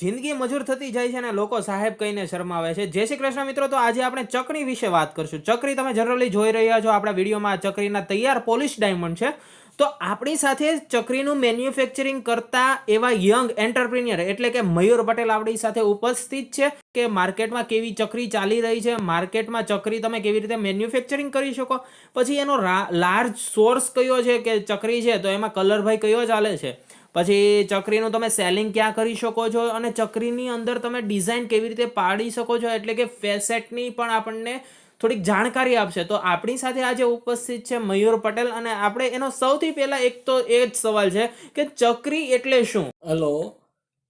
જિંદગી મજૂર થતી જાય છે અને લોકો સાહેબ કહીને શરમાવે છે. જય શ્રી કૃષ્ણ મિત્રો, તો આજે આપણે ચકરી વિશે વાત કરશું. ચકરી તમે જનરલી જોઈ રહ્યા છો આપણા વિડીયોમાં ચકરીના તૈયાર પોલિશ ડાયમંડ છે. તો આપણી સાથે ચકરીનું મેન્યુફેક્ચરિંગ કરતા એવા યંગ એન્ટરપ્રિન્યર એટલે કે મયુર પટેલ આપણી સાથે ઉપસ્થિત છે કે માર્કેટમાં કેવી ચકરી ચાલી રહી છે, માર્કેટમાં ચકરી તમે કેવી રીતે મેન્યુફેક્ચરિંગ કરી શકો? પછી એનો લાર્જ સોર્સ કયો છે કે ચકરી છે, તો એમાં કલરભાઈ કયો ચાલે છે? પછી ચકરીનું તમે સેલિંગ ક્યાં કરી શકો છો અને ચકરીની અંદર તમે ડિઝાઇન કેવી રીતે પાડી શકો છો એટલે કે ફેસેટની પણ આપણને થોડીક જાણકારી આપશે. તો આપણી સાથે આજે ઉપસ્થિત છે મયુર પટેલ અને આપણે એનો સૌથી પહેલા એક તો એ જ સવાલ છે કે ચકરી એટલે શું? હેલો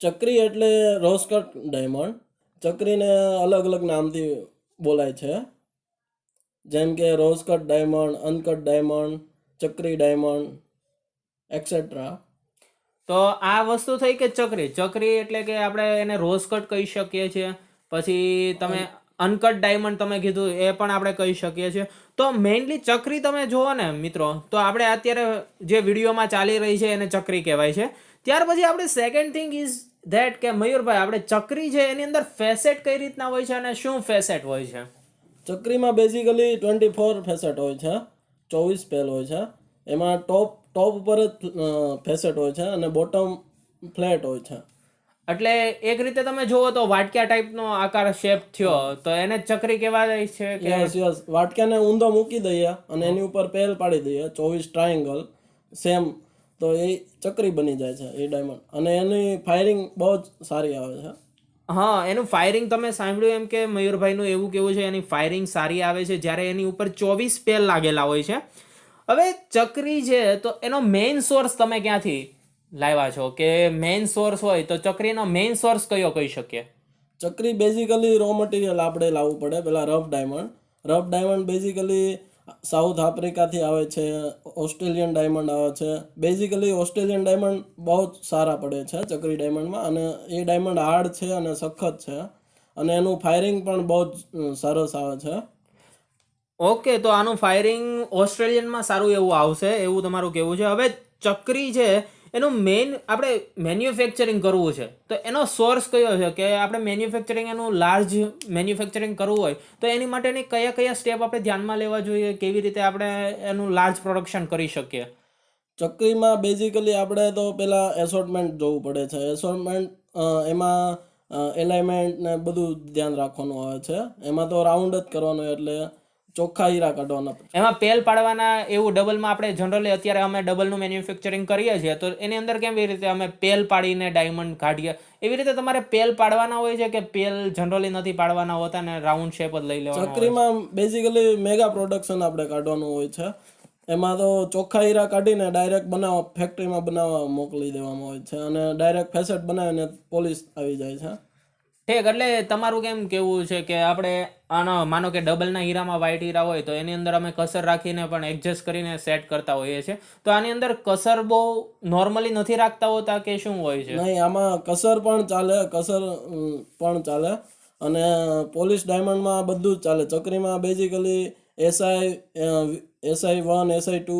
ચક્રી એટલે રોસકટ ડાયમંડ ચક્રીને અલગ અલગ નામથી બોલાય છે. જેમ કે rose cut diamond uncut diamond ચક્રી diamond etcetera તો આ વસ્તુ થઈ કે ચકરી? ચકરી એટલે કે આપણે એને રોઝ કટ કહી શકીએ છીએ. પછી તમે અનકટ ડાયમંડ તમે કીધું, એ પણ આપણે કહી શકીએ છીએ. તો મેઇનલી ચકરી તમે જુઓ ને મિત્રો, તો આપણે અત્યારે જે વિડીયોમાં ચાલી રહી છે એને ચકરી કહેવાય છે. ત્યાર પછી આપણે સેકન્ડ થિંગ ઇઝ ધેટ કે મયુરભાઈ, આપણે ચકરી છે એની અંદર ફેસેટ કઈ રીતના હોય છે અને શું ફેસેટ હોય છે? ચક્રીમાં બેઝિકલી ટ્વેન્ટી ફોર ફેસેટ હોય છે, ચોવીસ પેલ હોય છે. એમાં ટોપ ટોપ ઉપર જ ફેસેટ હોય છે અને બોટમ ફ્લેટ હોય છે. એટલે એક રીતે તમે જુઓ તો વાટક્યા ટાઈપનો આકાર શેપ થયો તો એને ચક્રી કહેવાય છે કે? Yes yes. વાટક્યાને ઊંધો મૂકી દઈએ અને એની ઉપર પેલ પાડી દઈએ ચોવીસ ટ્રાયંગલ સેમ. તો એ ચક્રી બની જાય છે એ ડાયમંડ. અને એની ફાયરિંગ બહુ જ સારી આવે છે. હા એનું ફાયરિંગ તમે સાંભળ્યું એમ કે મયુરભાઈનું એવું કેવું છે એની ફાયરિંગ સારી આવે છે જ્યારે એની ઉપર ચોવીસ પેલ લાગેલા હોય છે. હવે ચકરી છે તો એનો મેઇન સોર્સ તમે ક્યાંથી લાવ્યા છો? કે મેઇન સોર્સ હોય તો ચકરીનો મેઇન સોર્સ કયો કહી શકીએ? ચકરી બેઝિકલી રો મટીરિયલ આપણે લાવવું પડે. પેલા rough diamond rough diamond basically south આફ્રિકાથી આવે છે ઓસ્ટ્રેલિયન ડાયમંડ આવે છે. બેઝિકલી ઓસ્ટ્રેલિયન ડાયમંડ બહુ જ સારા પડે છે ચકરી ડાયમંડમાં અને એ ડાયમંડ હાર્ડ છે અને સખત છે અને એનું ફાયરિંગ પણ બહુ જ સરસ આવે છે. ઓકે તો આનું ફાયરિંગ ઓસ્ટ્રેલિયનમાં સારું એવું આવશે, એવું તમારું કહેવું છે. હવે ચકરી છે, એનું મેઇન આપણે મેન્યુફેક્ચરિંગ કરવું છે. તો એનો સોર્સ કયો છે? કે આપણે મેન્યુફેક્ચરિંગ એનું લાર્જ મેન્યુફેક્ચરિંગ કરવું હોય, તો એની માટેની કયા કયા સ્ટેપ આપણે ધ્યાનમાં લેવા જોઈએ? કેવી રીતે આપણે એનું લાર્જ પ્રોડક્શન કરી શકીએ? ચક્રીમાં બેઝિકલી આપણે તો પહેલાં એસોર્ટમેન્ટ જોવું પડે છે. એસોર્ટમેન્ટ એમાં એલાઇમેન્ટ ને બધું ધ્યાન રાખવાનું આવે છે. એમાં તો રાઉન્ડ જ કરવાનું એટલે ચોખ્ખા હીરા કાઢવાના એમાં પેલ પાડવાના એવું ડબલમાં આપણે જનરલી અત્યારે અમે ડબલનું મેન્યુફેક્ચરિંગ કરીએ છીએ તો એની અંદર કેવી રીતે અમે પેલ પાડીને ડાયમંડ કાઢીએ? એવી રીતે તમારે પેલ પાડવાના હોય છે કે પેલ જનરલી નથી પાડવાના હોતા ને રાઉન્ડ શેપ જ લઈ લેવાનો ચક્રીમાં બેઝિકલી મેગા પ્રોડક્શન આપણે કાઢવાનું હોય છે. એમાં તો ચોખ્ખા હીરા કાઢીને ડાયરેક્ટ બનાવવા ફેક્ટરીમાં બનાવવા મોકલી દેવામાં હોય છે અને ડાયરેક્ટ ફેસેટ બનાવીને પોલીસ આવી જાય છે. ઠીક એટલે તમારું કેમ કેવું છે કે આપણે આનો માનો કે ડબલના હીરામાં વ્હાઇટ હીરા હોય તો એની અંદર અમે કસર રાખીને પણ એડજસ્ટ કરીને સેટ કરતા હોઈએ છીએ. તો આની અંદર કસર બહુ નોર્મલી નથી રાખતા હોતા કે શું હોય છે? નહીં આમાં કસર પણ ચાલે કસર પણ ચાલે. અને પોલીસ ડાયમંડમાં બધું જ ચાલે. ચકરીમાં basically SI SI one SI two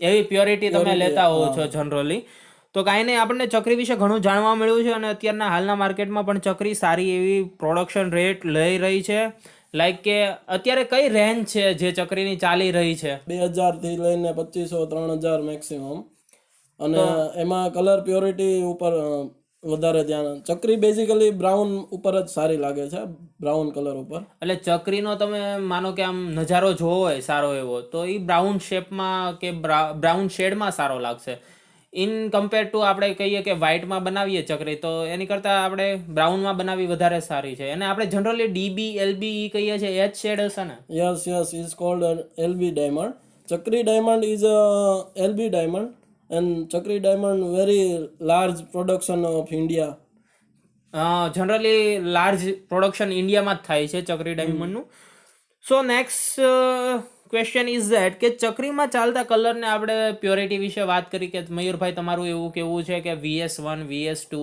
એવી પ્યોરિટી તમે લેતા હોવ છો જનરલી તો કાંઈ નહીં આપણને ચકરી વિશે ઘણું જાણવા મળ્યું છે અને અત્યારના હાલના માર્કેટમાં પણ ચકરી સારી એવી પ્રોડક્શન રેટ લઈ રહી છે. લાઈક કે અત્યારે કઈ રેન્જ છે જે ચકરીની ચાલી રહી છે? બે હજારથી લઈને પચીસો ત્રણ હજાર મેક્સિમમ અને એમાં કલર પ્યોરિટી ઉપર વધારે ધ્યાન. ચકરી બેઝિકલી બ્રાઉન ઉપર જ સારી લાગે છે બ્રાઉન કલર ઉપર. એટલે ચકરીનો તમે માનો કે આમ નજારો જોવો હોય સારો એવો તો એ બ્રાઉન શેપમાં કે બ્રાઉન શેડમાં સારો લાગશે. ઇન કમ્પેર ટુ આપણે કહીએ કે વ્હાઇટમાં બનાવીએ ચકરી તો એની કરતાં આપણે બ્રાઉનમાં બનાવી વધારે સારી છે. અને આપણે જનરલી ડીબી એલબી ઈ કહીએ છીએ એચ શેડ હશે ને? Yes yes is cold LB diamond ચક્રી diamond is LB diamond and ચક્રી diamond very large production of India generally large production ઇન્ડિયામાં જ થાય છે ચકરી ડાયમંડનું so next question is that કે ચકરીમાં ચાલતા કલરને આપણે પ્યોરિટી વિશે વાત કરી કે મયુરભાઈ તમારું એવું કેવું છે કે VS one VS two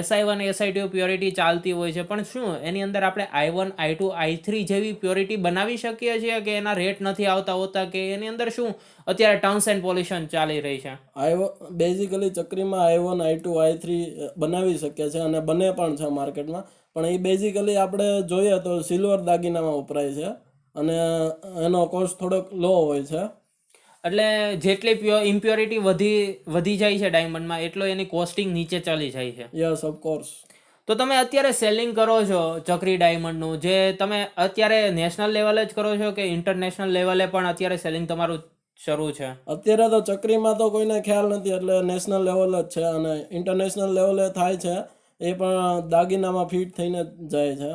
SI one SI two purity ચાલતી હોય છે. પણ શું, એની અંદર આપણે I one I two I three જેવી પ્યોરિટી બનાવી શકીએ છીએ કે એના રેટ નથી આવતા હોતા કે એની અંદર શું, અત્યારે ટર્મ્સ એન્ડ પોલ્યુશન ચાલી રહી છે? I basically ચક્રીમાં I one I two I three બનાવી શકીએ છીએ અને બને પણ છે માર્કેટમાં પણ એ બેઝિકલી આપણે જોઈએ તો સિલ્વર દાગીનામાં વપરાય છે. અને એનો કોસ્ટ થોડોક લો હોય છે. એટલે જેટલી પ્યોર ઇમ્પ્યોરિટી વધી વધી જાય છે ડાયમંડમાં એટલો એની કોસ્ટિંગ નીચે ચાલી જાય છે. યસ ઓફકોર્સ તો તમે અત્યારે સેલિંગ કરો છો ચક્રી ડાયમંડનું જે તમે અત્યારે નેશનલ લેવલે જ કરો છો કે ઇન્ટરનેશનલ લેવલે પણ અત્યારે સેલિંગ તમારું શરૂ છે? અત્યારે તો ચક્રીમાં તો કોઈને ખ્યાલ નથી એટલે નેશનલ લેવલ જ છે અને ઇન્ટરનેશનલ લેવલે થાય છે એ પણ દાગીનામાં ફિટ થઈને જ જાય છે.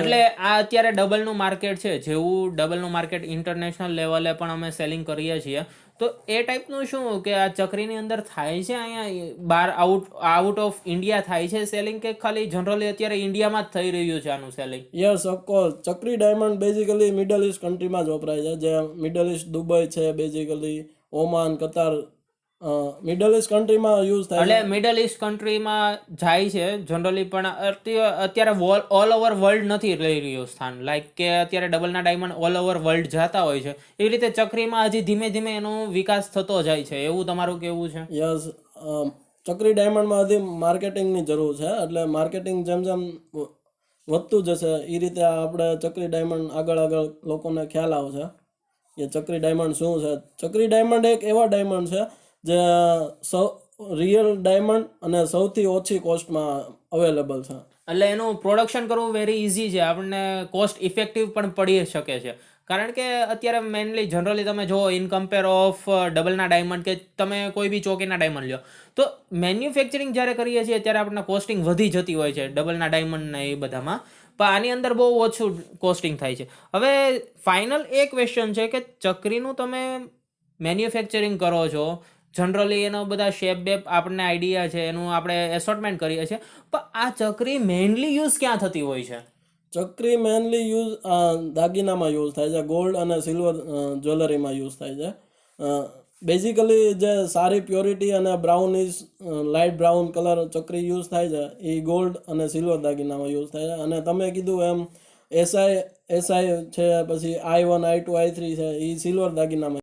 એટલે આ અત્યારે ડબલનું માર્કેટ છે જેવું ડબલનું માર્કેટ ઇન્ટરનેશનલ લેવલે પણ અમે સેલિંગ કરીએ છીએ. તો એ ટાઈપનું શું કે આ ચક્રીની અંદર થાય છે અહીંયા? બાર આઉટ આઉટ ઓફ ઇન્ડિયા થાય છે સેલિંગ કે ખાલી જનરલી અત્યારે ઇન્ડિયામાં જ થઈ રહ્યું છે આનું સેલિંગ યસ ઓફકોર્સ ચકરી ડાયમંડ બેઝિકલી મિડલ ઇસ્ટ કન્ટ્રીમાં જ વપરાય છે. જે મિડલ ઇસ્ટ દુબઈ છે basically Oman Qatar middle east કન્ટ્રીમાં યુઝ થાય એટલે મિડલ ઇસ્ટ કન્ટ્રીમાં જાય છે. જનરલી પણ અત્ય- અત્યારે ઓલ ઓવર વર્લ્ડ નથી લઈ રહ્યું સ્થાન. લાઈક કે અત્યારે ડબલના ડાયમંડ ઓલ ઓવર વર્લ્ડ જતા હોય છે. એવી રીતે ચક્રીમાં હજી ધીમે ધીમે એનો વિકાસ થતો જાય છે. એવું તમારું કેવું છે? યસ ચક્રી ડાયમંડમાં હજી માર્કેટિંગની જરૂર છે. એટલે માર્કેટિંગ જેમ જેમ વધતું જશે એ રીતે આપણે ચક્રી ડાયમંડ આગળ આગળ લોકોને ખ્યાલ આવશે કે ચક્રી ડાયમંડ શું છે. ચક્રી ડાયમંડ એક એવા ડાયમંડ છે જે, સૌ રિયલ ડાયમંડ અને સૌથી ઓછી કોસ્ટમાં અવેલેબલ છે. એટલે એનું પ્રોડક્શન કરવું વેરી ઇઝી છે. આપણને કોસ્ટ ઇફેક્ટિવ પણ પડી શકે છે. કારણ કે અત્યારે મેનલી જનરલી તમે જો ઇન કમ્પેર ઓફ ડબલના ડાયમંડ કે તમે કોઈ બી ચોકીના ડાયમંડ લ્યો. તો મેન્યુફેક્ચરિંગ જ્યારે કરીએ છીએ ત્યારે આપણને કોસ્ટિંગ વધી જતી હોય છે ડબલના ડાયમંડના એ બધામાં. પણ આની અંદર બહુ ઓછું કોસ્ટિંગ થાય છે. હવે ફાઇનલ એ ક્વેશ્ચન છે કે ચકરીનું તમે મેન્યુફેક્ચરિંગ કરો છો જનરલી એનો બધા શેપ બેપ આપણને આઈડિયા છે, એનું આપણે એસોર્ટમેન્ટ કરીએ છીએ. પણ આ ચક્રી મેઇનલી યુઝ ક્યાં થતી હોય છે? ચક્રી મેનલી યુઝ દાગીનામાં યુઝ થાય છે ગોલ્ડ અને સિલ્વર જ્વેલરીમાં યુઝ થાય છે. બેઝિકલી જે સારી પ્યોરિટી અને બ્રાઉનિશ લાઇટ બ્રાઉન કલર ચક્રી યુઝ થાય છે, એ ગોલ્ડ અને સિલ્વર દાગીનામાં યુઝ થાય છે. અને તમે કીધું એમ એસઆઈ એસઆઈ છે, પછી I one I two I three છે, એ સિલ્વર દાગીનામાં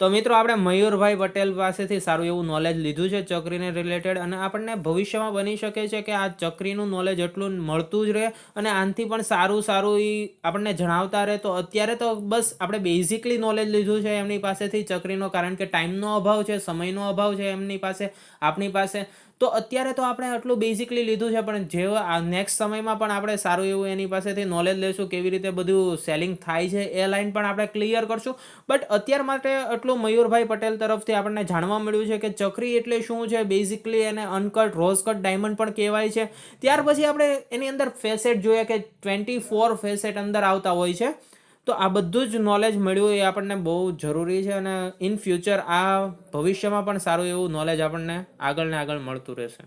તો મિત્રો, આપણે મયુરભાઈ પટેલ પાસેથી સારું એવું નોલેજ લીધું છે ચકરીને રિલેટેડ અને આપણને ભવિષ્યમાં બની શકે છે કે આ ચકરીનું નોલેજ એટલું મળતું જ રહે અને આનાથી પણ સારું સારું એ આપણને જણાવતા રહે. તો અત્યારે તો બસ આપણે બેઝિકલી નોલેજ લીધું છે એમની પાસેથી ચકરીનો, કારણ કે ટાઈમનો અભાવ છે, સમયનો અભાવ છે એમની પાસે આપણી પાસે. તો અત્યારે તો આપણે આટલું બેઝિકલી લીધું છે, પણ જેવા નેક્સ્ટ સમયમાં પણ આપણે સારું એવું એની પાસેથી નોલેજ લેશું કેવી રીતે બધું સેલિંગ થાય છે, એ લાઈન પણ આપણે ક્લિયર કરશું. બટ અત્યાર માટે આટલું મયુરભાઈ પટેલ તરફથી આપણને જાણવા મળ્યું છે કે ચક્રી એટલે શું છે? બેઝિકલી એને અનકટ રોઝ કટ ડાયમંડ પણ કહેવાય છે. ત્યાર પછી આપણે એની અંદર ફેસેટ જોઈએ કે ટ્વેન્ટી ફોર ફેસેટ અંદર આવતા હોય છે. તો આ બધું જ નોલેજ મળ્યું એ આપણને બહુ જરૂરી છે અને ઇન ફ્યુચર આ ભવિષ્યમાં પણ સારું એવું નોલેજ આપણને આગળ ને આગળ મળતું રહેશે.